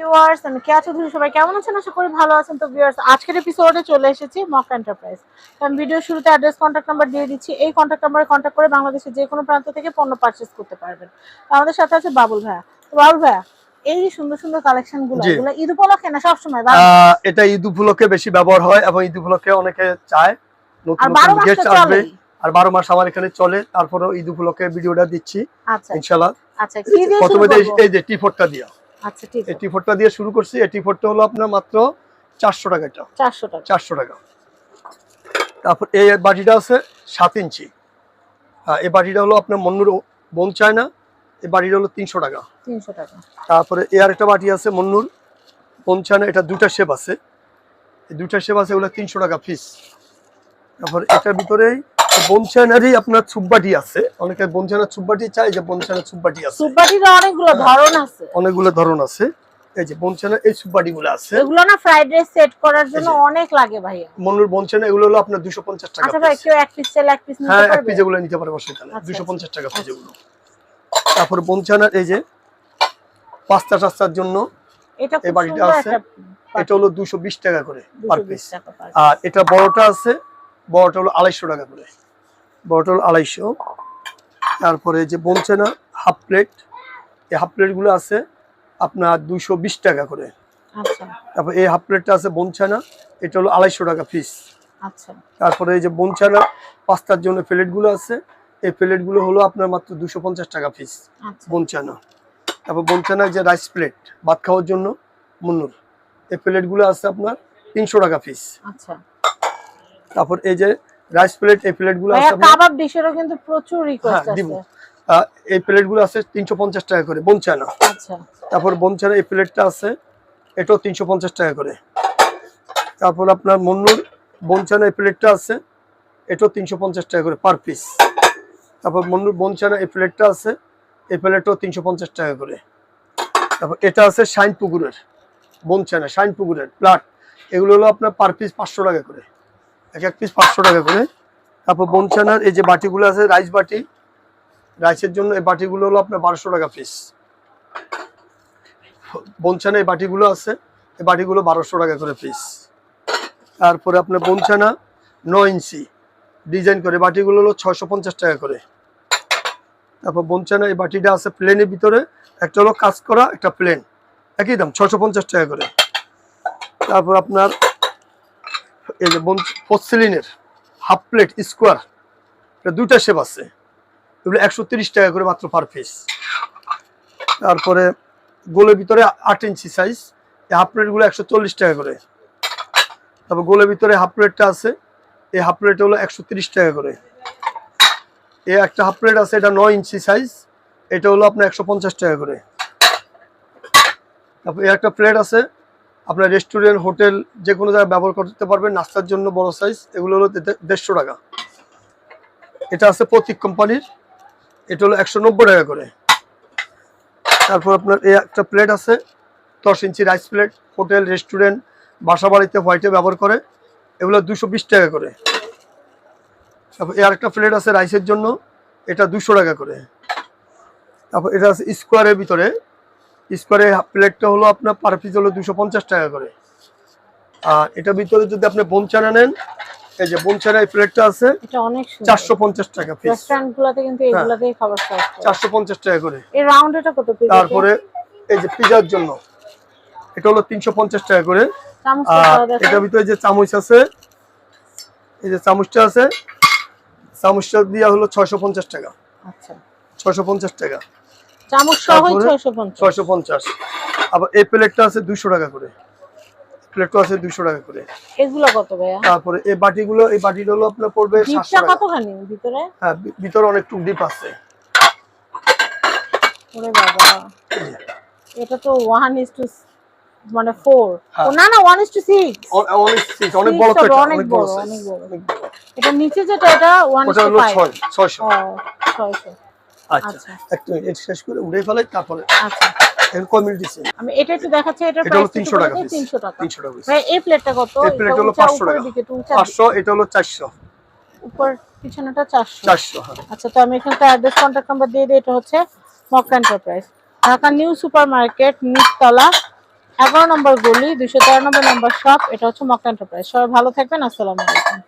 Viewers আমি কেয়া চৌধুরী সবাই কেমন আছেন? আশা করি ভালো আছেন। তো ভিউয়ার্স আজকের এপিসোডে চলে এসেছি মক এন্টারপ্রাইজ আমি ভিডিও শুরুতে অ্যাড্রেস কন্ট্যাক্ট নাম্বার দিয়ে দিচ্ছি। এই কন্ট্যাক্ট নাম্বারে কন্ট্যাক্ট করে বাংলাদেশের যে কোনো প্রান্ত থেকে পণ্য পারচেজ করতে পারবেন। আমাদের সাথে আছে বাবুল ভাইয়া। তো বাবুল ভাইয়া এই সুন্দর সুন্দর কালেকশনগুলো ঈদ উপলক্ষে না সবসময়? এটা ঈদ উপলক্ষে বেশি ব্যবহার হয় এবং ঈদ উপলক্ষে অনেকে চায়। নতুন আর বারো নতুন মাস গেস্ট আসবে। আর বারো মাস আমার এখানে চলে। তারপরে ঈদ উপলক্ষে ভিডিওটা দিচ্ছি আচ্ছা। ইনশাল্লাহ আচ্ছা প্রথমে এই- এই যে টি ফোরটা দিয়া। আচ্ছা ঠিক আছে। দিয়ে শুরু করছি। এই টি ফোরটা হলো আপনার মাত্র চারশো টাকা এটা। চারশো টাকা। চারশো টাকা। তারপর এই বাটিটা আছে সাত ইঞ্চি। হ্যাঁ, এই বাটিটা হলো আপনার মন্নুর বোন চায়না এই বাটিটা হলো তিনশো টাকা। তিনশো টাকা। তারপরে এ আর একটা বাটি আছে মন্নুর পঞ্চান্ন এটা দুটা শেপ আছে। এই দুটা শেপ আছে ওগুলো তিনশো টাকা পিস তারপর এটার ভিতরে বনচানারই আপনার চুব্বাটি আছে। অনেকে বনচানার চুব্বাটি চায় যে চুব্বাটি আছে। সুপারির অনেকগুলো ধরন আছে। অনেকগুলো ধরন আছে। এই যে এই চুব্বাটি গুলো আছে। এগুলো না ফ্রাইড রাইস সেট করার জন্য অনেক লাগে ভাইয়া। বনচানা এগুলো হলো আপনার দুশো পঞ্চাশ টাকা আচ্ছা ভাই কেউ এক পিস চাইলে এক পিস নিতে হ্যাঁ এক পিস এগুলো নিতে পারব সেখানে। আচ্ছা, দুশো পঞ্চাশ টাকা পিস আচ্ছা। এগুলো। তারপর বনচানার এই যে পাস্তা টাস্তার জন্য এটা এই বাড়িটা আছে। এটা হলো দুশো বিশ টাকা করে পার পিস আর এটা বড়টা আছে বড়টা হলো আড়াইশো টাকা করে। বড়টা হলো আড়াইশো। তারপরে যে বনচেনা হাফ প্লেট এই হাফ প্লেটগুলো আছে আপনার দুশো বিশ টাকা করে। আচ্ছা। তারপর এই হাফ প্লেটটা আছে বনছানা এটা হলো আড়াইশো টাকা পিস আচ্ছা। তারপরে এই যে বনছানা পাস্তার জন্য প্লেটগুলো আছে এই প্লেটগুলো হলো আপনার মাত্র দুশো পঞ্চাশ টাকা পিস আচ্ছা। বনচানা তারপর বনচানা যে রাইস প্লেট ভাত খাওয়ার জন্য মুন্নুর। এই প্লেটগুলো আছে আপনার তিনশো টাকা পিস আচ্ছা। তারপর এই যে রাইস প্লেট এই প্লেটগুলো আছে কাবাব ডিশেরও কিন্তু প্রচুর রিকোয়েস্ট হ্যাঁ, আছে। এই প্লেটগুলো আছে তিনশো পঞ্চাশ টাকা করে বনচানা। আচ্ছা। তারপর বনচানা এই প্লেটটা আছে এটাও তিনশো পঞ্চাশ টাকা করে। তারপর আপনার মন্নুর বনচানা এই প্লেটটা আছে এটাও তিনশো পঞ্চাশ টাকা করে পার পিস তারপর মন্নুর বনচানা এই প্লেটটা আছে এই প্লেটটাও তিনশো পঞ্চাশ টাকা করে। তারপর এটা আছে শাইন পুকুরের বনচানা শাইন পুকুরের প্লাট। এগুলো হলো আপনার পার পিস পাঁচশো টাকা করে। এক এক পিস পাঁচশো টাকা করে। তারপর বনচানার এই যে বাটিগুলো আছে রাইস বাটি রাইসের জন্য এই বাটিগুলো হলো আপনার বারোশো টাকা পিস বনছানা এই বাটিগুলো আছে, এই বাটিগুলো বারোশো টাকা করে পিস তারপরে আপনার বনছানা ন ইঞ্চি ডিজাইন করে বাটিগুলো হলো ছয়শো পঞ্চাশ টাকা করে। তারপর বনছানা এই বাটিটা আছে প্লেনের ভিতরে, একটা হলো কাজ করা, একটা প্লেন একই দাম, ছয়শো পঞ্চাশ টাকা করে। তারপর আপনার এই যে ফসিলিনের হাফ প্লেট স্কোয়ার এটা দুইটা শেপ আছে। এগুলো একশো টাকা করে মাত্র পার পিস তারপরে গোলের ভিতরে আট ইঞ্চি সাইজ এই হাফ প্লেটগুলো একশো চল্লিশ টাকা করে। তারপর গোলের ভিতরে হাফ প্লেটটা আছে, এই হাফ প্লেট হলো একশো টাকা করে। এই একটা হাফ প্লেট আছে, এটা নয় ইঞ্চি সাইজ এটা হলো আপনার একশো পঞ্চাশ টাকা করে। তারপর এই একটা প্লেট আছে আপনার রেস্টুরেন্ট হোটেল যে কোনো জায়গায় ব্যবহার করতে পারবেন। নাস্তার জন্য বড় সাইজ এগুলো হলো দেড়শো টাকা। এটা আছে প্রতীক কোম্পানির। এটা হলো একশো নব্বই টাকা করে। তারপর আপনার এই একটা প্লেট আছে, দশ inch rice plate hotel restaurant বাসা বাড়িতে হোয়াইটে ব্যবহার করে। এগুলো দুশো বিশ টাকা করে। তারপর এই আরেকটা প্লেট আছে রাইসের জন্য। এটা দুশো টাকা করে। তারপর এটা আছে স্কোয়ারের ভিতরে। স্কোয়ারে প্লেটটা হলো আপনার পার পিস হলো দুশো পঞ্চাশ টাকা করে। আর এটার ভিতরে যদি আপনি বনচানা নেন এই যে বনচানা এই প্লেটটা আছে এটা চারশো পঞ্চাশ টাকা পিস হ্যাঁ। চারশো পঞ্চাশ টাকা করে। এই রাউন্ড এটা কত পিস তারপরে এই যে পিজার জন্য এটা হলো তিনশো পঞ্চাশ টাকা করে। আর এটার ভিতরে যে চামচ আছে এই যে চামচটা আছে চামচটা দিয়া হলো ছয়শো পঞ্চাশ টাকা। আচ্ছা। ছয়শো পঞ্চাশ টাকা। চামচ সহই তারপরে 650 আবার এই প্লেটটা আছে দুশো টাকা করে। প্লেটটা আছে দুশো টাকা করে। এগুলো কত ভাইয়া? তারপরে এই বাটিগুলো এই বাটিটা হলো আপনার পড়বে সাতশো ডিপটা টাকা। কতখানি ভিতরে? হ্যাঁ ভিতরে অনেক টুক ডিপ আছে। ওরে বাবা। এটা তো 1 is to মানে 4 হ্যাঁ। না না 1 is to 6 অ- অনেক বড় তো অনেক অনেক বড় বড়, অনেক বড়। এটা নিচে যেটা এটা 1 is ওটা 5 ছয় ছয়শো। ও 600 আচ্ছা। আচ্ছা। একটু এটা শেষ করে উড়ে ফেলাই তারপরে আচ্ছা। এর কমিয়ে আমি এটা একটু দেখাচ্ছি এটা প্রাইস টাকা piece। 300 টাকা। তিনশো টাকা ভাই এই প্লেটটা কত? এই plate হলো 500 টাকা। দিকে একটু উঁচা পাঁচশো এটা হলো চারশো। উপর পিছনেটা 400 চারশো হ্যাঁ। আচ্ছা তো আমি এখানটা অ্যাড্রেস কন্ট্যাক্ট নাম্বার দিয়ে দিই এটা হচ্ছে Makka enterprise Dhaka new super market নিচতলা এগারো নম্বর গলি দুশো তেরো নম্বর নম্বর শপ এটা হচ্ছে মক্কা এন্টারপ্রাইজ সবাই ভালো থাকবেন আসসালামু আলাইকুম।